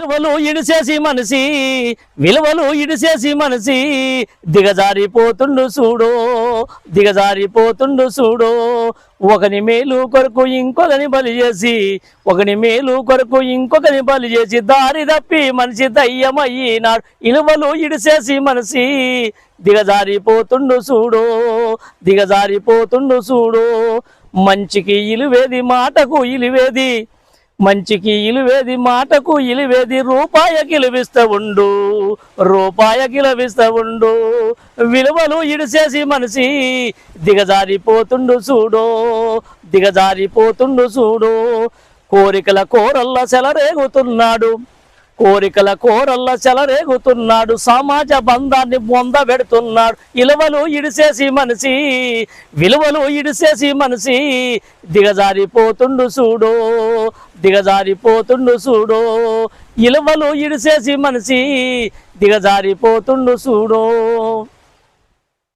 విలువలు ఇడిసేసి మనిషి విలువలు ఇడిసేసి మనిషి దిగజారిపోతుండు చూడు దిగజారిపోతుండు చూడు ఒకని మేలు కొరకు ఇంకొకని బలి చేసి ఒకని మేలు కొరకు ఇంకొకని బలి చేసి దారి తప్పి మనిషి దయ్యమయ్యినాడు. ఇలువలు ఇడిసేసి మనిషి దిగజారిపోతుండు చూడు దిగజారిపోతుండు చూడు మంచికి ఇలువేది మాటకు ఇలివేది మంచికి ఇలువేది మాటకు ఇలివేది రూపాయకి ఇలువిస్తా ఉండు రూపాయకి ఇలవిస్తా ఉండు. విలువలు ఇడిసేసి మనిషి దిగజారిపోతుండు చూడు దిగజారిపోతుండు చూడు కోరికల కోరల్ల సెలరేగుతున్నాడు. కోరికల కోరల్ల చెలరేగుతున్నాడు సమాజ బంధాన్ని పొందబెడుతున్నాడు ఇలువలు ఇడిసేసి మనిషి విలువలు ఇడిసేసి మనిషి దిగజారిపోతుండు చూడో దిగజారిపోతుండు చూడో ఇలువలు ఇడిసేసి మనిషి దిగజారిపోతుండు చూడో